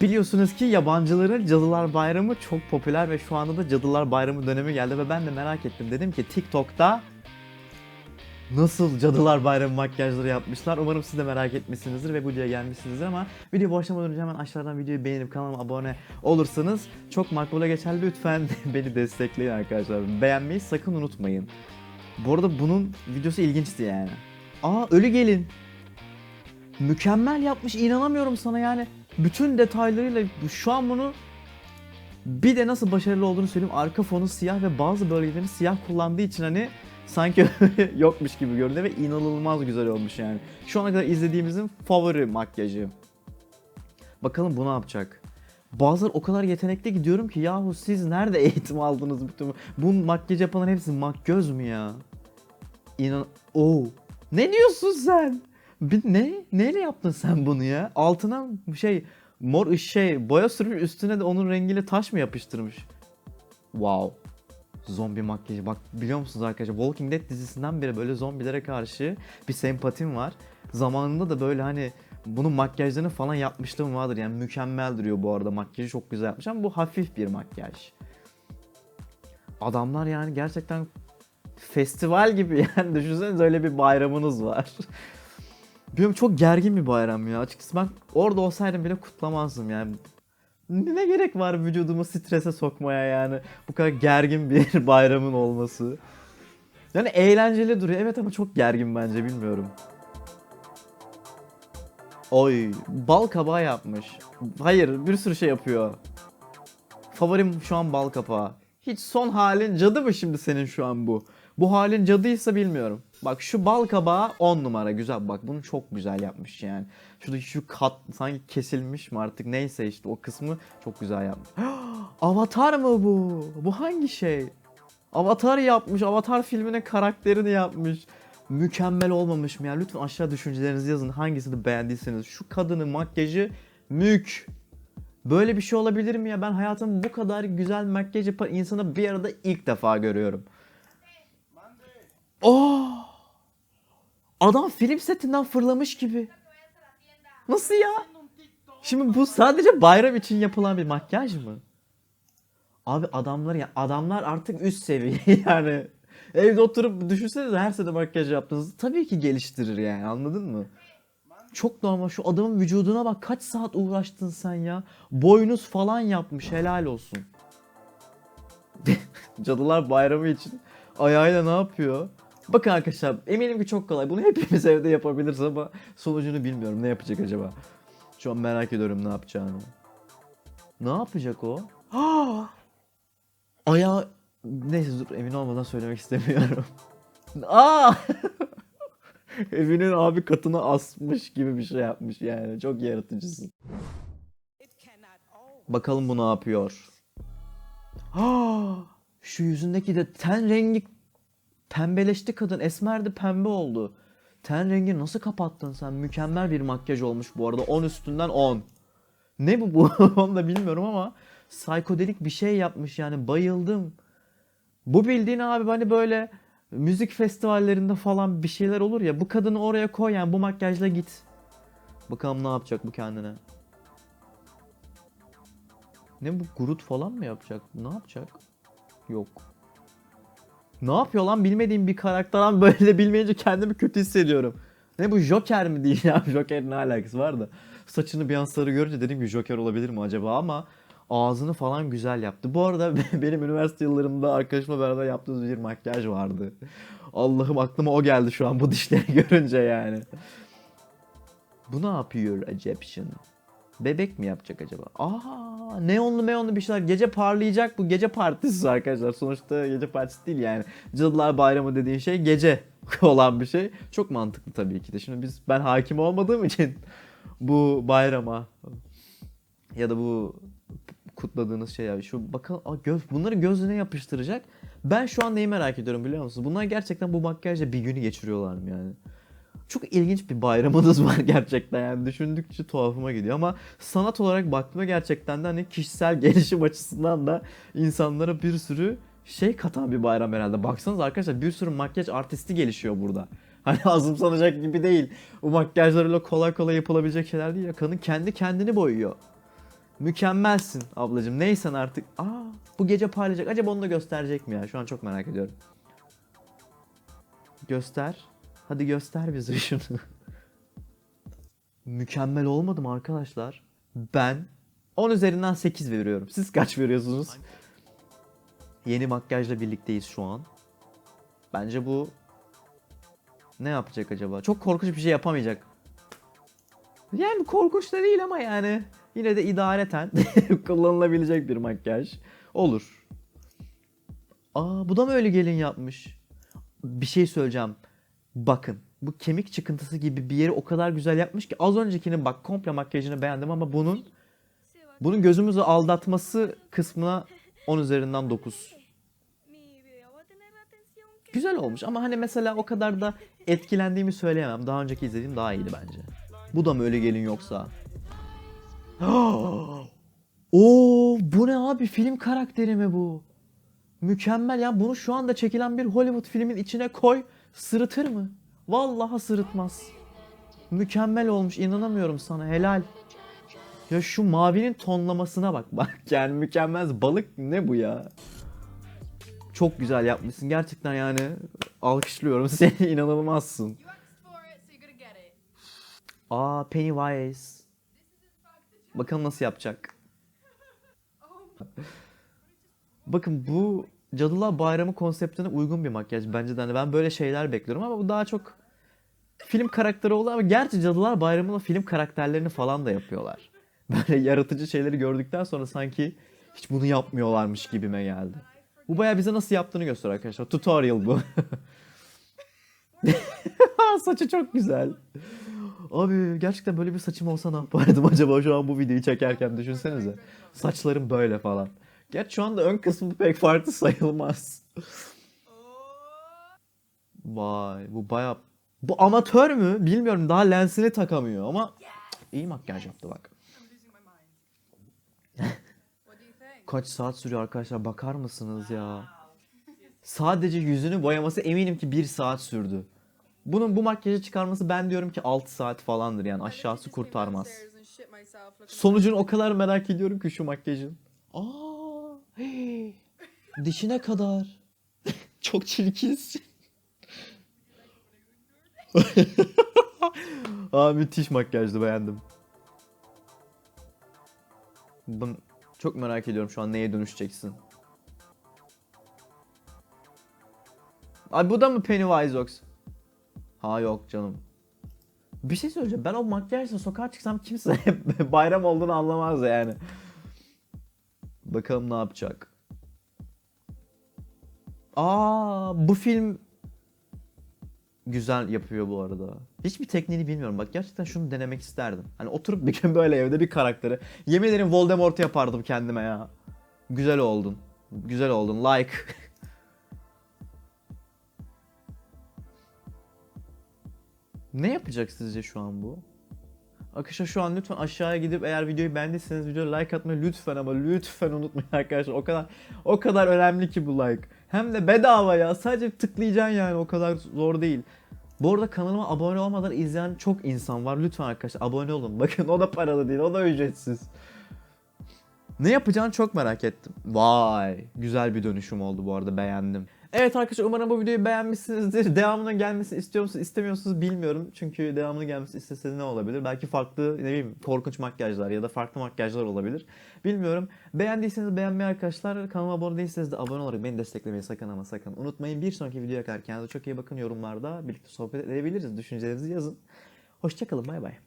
Biliyorsunuz ki yabancıların Cadılar Bayramı çok popüler ve şu anda da Cadılar Bayramı dönemi geldi ve ben de merak ettim. Dedim ki TikTok'ta nasıl Cadılar Bayramı makyajları yapmışlar. Umarım siz de merak etmişsinizdir ve bu videoya gelmişsinizdir ama video başlamadan önce hemen aşağıdan videoyu beğenip kanalıma abone olursanız çok makbule geçer. Lütfen beni destekleyin arkadaşlar. Beğenmeyi sakın unutmayın. Bu arada bunun videosu ilginçti yani. Aa ölü gelin. Mükemmel yapmış inanamıyorum sana yani. Bütün detaylarıyla şu an bunu bir de nasıl başarılı olduğunu söyleyeyim. Arka fonu siyah ve bazı bölgelerini siyah kullandığı için hani sanki yokmuş gibi görünüyor ve inanılmaz güzel olmuş yani. Şu ana kadar izlediğimizin favori makyajı. Bakalım bu ne yapacak? Bazıları o kadar yetenekli ki diyorum ki yahu siz nerede eğitim aldınız bütün bu? Bu makyaj yapanların hepsi makyöz mü ya? İnan... Oo. Ne diyorsun sen? Bir, ne? Neyle yaptın sen bunu ya? Altına şey mor şey boya sürmüş üstüne de onun rengiyle taş mı yapıştırmış? Wow. Zombi makyajı. Bak biliyor musunuz arkadaşlar Walking Dead dizisinden beri böyle zombilere karşı bir sempatim var. Zamanında da böyle hani bunun makyajlarını falan yapmışlığım vardır. Yani mükemmel duruyor bu arada makyajı çok güzel yapmış ama bu hafif bir makyaj. Adamlar yani gerçekten festival gibi yani düşünsenize öyle bir bayramınız var. Bilmiyorum çok gergin bir bayram ya. Açıkçası ben orada olsaydım bile kutlamazdım yani. Ne gerek var vücudumu strese sokmaya yani bu kadar gergin bir bayramın olması. Yani eğlenceli duruyor evet ama çok gergin bence bilmiyorum. Oy bal kabağı yapmış. Hayır bir sürü şey yapıyor. Favorim şu an bal kabağı. Hiç son halin cadı mı şimdi senin şu an bu? Bu halin cadıysa bilmiyorum. Bak şu bal kabağı 10 numara güzel bak bunu çok güzel yapmış yani. Şuradaki şu kat sanki kesilmiş mi artık neyse işte o kısmı çok güzel yapmış. Avatar mı bu? Bu hangi şey? Avatar yapmış. Avatar filminin karakterini yapmış. Mükemmel olmamış mı ya? Lütfen aşağı düşüncelerinizi yazın. Hangisini beğendiyseniz. Şu kadının makyajı mük. Böyle bir şey olabilir mi ya? Ben hayatımda bu kadar güzel makyaj yapan insanı bir arada ilk defa görüyorum. Oh! Adam film setinden fırlamış gibi. Nasıl ya? Şimdi bu sadece bayram için yapılan bir makyaj mı? Abi adamlar ya adamlar artık üst seviye yani. Evde oturup düşünsenize her sene makyaj yaptığınızı tabii ki geliştirir yani anladın mı? Çok normal şu adamın vücuduna bak kaç saat uğraştın sen ya. Boynuz falan yapmış helal olsun. Cadılar Bayramı için ayağıyla ne yapıyor? Bakın arkadaşlar eminim ki çok kolay. Bunu hepimiz evde yapabiliriz ama sonucunu bilmiyorum. Ne yapacak acaba? Şu an merak ediyorum ne yapacağını. Ne yapacak o? Ayağı... Neyse dur emin olmadan söylemek istemiyorum. Aa! Evinin abi katına asmış gibi bir şey yapmış yani. Çok yaratıcısın. Bakalım bu ne yapıyor. Aa! Şu yüzündeki de ten rengi pembeleşti kadın. Esmerdi pembe oldu. Ten rengi nasıl kapattın sen? Mükemmel bir makyaj olmuş bu arada. 10 üstünden 10. Ne bu bu? Onu da bilmiyorum ama psikodelik bir şey yapmış yani. Bayıldım. Bu bildiğin abi hani böyle müzik festivallerinde falan bir şeyler olur ya. Bu kadını oraya koy yani bu makyajla git. Bakalım ne yapacak bu kendine. Ne bu Groot falan mı yapacak? Ne yapacak? Yok. Ne yapıyor lan bilmediğim bir karakter ama böyle de bilmeyince kendimi kötü hissediyorum. Ne bu Joker mi değil ya? Joker'in ne alakası var da. Saçını bir an sarı görünce dedim ki Joker olabilir mi acaba ama ağzını falan güzel yaptı. Bu arada benim üniversite yıllarımda arkadaşımla beraber yaptığımız bir makyaj vardı. Allah'ım aklıma o geldi şu an bu dişleri görünce yani. Bu ne yapıyor Egyptian? Bebek mi yapacak acaba? Aa, neonlu meonlu bir şeyler. Gece parlayacak bu. Gece partisi arkadaşlar. Sonuçta gece partisi değil yani. Cadılar Bayramı dediğin şey gece olan bir şey. Çok mantıklı tabii ki de. Şimdi biz ben hakim olmadığım için bu bayrama ya da bu kutladığınız şey ya şu bakın aa, göz bunları gözüne yapıştıracak. Ben şu an neyi merak ediyorum biliyor musunuz? Bunlar gerçekten bu makyajla bir günü geçiriyorlar mı yani? Çok ilginç bir bayramınız var gerçekten yani düşündükçe tuhafıma gidiyor ama sanat olarak baktığımda gerçekten de hani kişisel gelişim açısından da insanlara bir sürü şey katan bir bayram herhalde. Baksanız arkadaşlar bir sürü makyaj artisti gelişiyor burada. Hani azımsanacak gibi değil. Bu makyajlarıyla kolay kolay yapılabilecek şeyler değil ya. Kadın kendi kendini boyuyor. Mükemmelsin ablacığım. Neysen artık. Aa, bu gece parlayacak. Acaba onu da gösterecek mi ya? Şu an çok merak ediyorum. Göster. Hadi göster bize şunu. Mükemmel olmadı mı arkadaşlar? Ben 10 üzerinden 8 veriyorum. Siz kaç veriyorsunuz? Yeni makyajla birlikteyiz şu an. Bence bu ne yapacak acaba? Çok korkunç bir şey yapamayacak. Yani korkunç da değil ama yani yine de idareten kullanılabilecek bir makyaj. Olur. Aa bu da mı öyle gelin yapmış? Bir şey söyleyeceğim. Bakın bu kemik çıkıntısı gibi bir yeri o kadar güzel yapmış ki az öncekinin bak komple makyajını beğendim ama bunun bunun gözümüzü aldatması kısmına 10 üzerinden 9. Mi video va a tener la atención que Güzel olmuş ama hani mesela o kadar da etkilendiğimi söyleyemem. Daha önceki izlediğim daha iyiydi bence. Bu da mı öyle gelin yoksa? Oo, bu ne abi? Film karakteri mi bu? Mükemmel ya. Bunu şu anda çekilen bir Hollywood filmin içine koy. Sırıtır mı? Vallahi sırıtmaz. Mükemmel olmuş. inanamıyorum sana. Helal. Ya şu mavinin tonlamasına bak. Bak yani mükemmel. Balık ne bu ya? Çok güzel yapmışsın. Gerçekten yani alkışlıyorum seni. inanılmazsın. Aa Pennywise. Bakalım nasıl yapacak. Bakın bu Cadılar Bayramı konseptine uygun bir makyaj bence de. Hani ben böyle şeyler bekliyorum ama bu daha çok film karakteri oldu ama gerçi Cadılar Bayramı'nda film karakterlerini falan da yapıyorlar. Böyle yaratıcı şeyleri gördükten sonra sanki hiç bunu yapmıyorlarmış gibime geldi. Bu baya bize nasıl yaptığını gösteriyor arkadaşlar. Tutorial bu. Saçı çok güzel. Abi gerçekten böyle bir saçım olsa ne yapardım acaba şu an bu videoyu çekerken düşünsenize. Saçlarım böyle falan. Gerçi şu anda ön kısmı pek farklı sayılmaz. Vay bu baya... Bu amatör mü? Bilmiyorum daha lensini takamıyor ama iyi makyaj yaptı bak. Kaç saat sürüyor arkadaşlar bakar mısınız ya? Sadece yüzünü boyaması eminim ki bir saat sürdü. Bunun bu makyajı çıkarması ben diyorum ki 6 saat falandır yani aşağısı kurtarmaz. Sonucunu o kadar merak ediyorum ki şu makyajın. Aa, dişine kadar. Çok çirkinsin. Aa müthiş makyajdı beğendim. Ben çok merak ediyorum şu an neye dönüşeceksin. Ay bu da mı Pennywise yoksa? Ha yok canım. Bir şey söyleyeceğim. Ben o makyajla sokağa çıksam kimse bayram olduğunu anlamaz yani. Bakalım ne yapacak. Aa bu film güzel yapıyor bu arada. Hiçbir tekniğini bilmiyorum. Bak gerçekten şunu denemek isterdim. Hani oturup bir gün böyle evde bir karakteri. Yemin ederim Voldemort yapardım kendime ya. Güzel oldun. Güzel oldun. Like. ne yapacak sizce şu an bu? Arkadaşlar şu an lütfen aşağıya gidip eğer videoyu beğendiyseniz videoya like atmayı lütfen ama lütfen unutmayın arkadaşlar. O kadar o kadar önemli ki bu like. Hem de bedava ya. Sadece tıklayacaksın yani o kadar zor değil. Bu arada kanalıma abone olmadan izleyen çok insan var. Lütfen arkadaşlar abone olun. Bakın o da paralı değil, o da ücretsiz. Ne yapacağını çok merak ettim. Vay, güzel bir dönüşüm oldu bu arada beğendim. Evet arkadaşlar umarım bu videoyu beğenmişsinizdir. Devamının gelmesini istiyor musunuz, istemiyor musunuz bilmiyorum. Çünkü devamının gelmesini isteseniz ne olabilir? Belki farklı ne bileyim korkunç makyajlar ya da farklı makyajlar olabilir. Bilmiyorum. Beğendiyseniz beğenmeyi arkadaşlar. Kanalıma abone değilseniz de abone olarak beni desteklemeyi sakın ama sakın unutmayın. Bir sonraki videoya kadar kendinize çok iyi bakın yorumlarda. Birlikte sohbet edebiliriz. Düşüncelerinizi yazın. Hoşçakalın bay bay.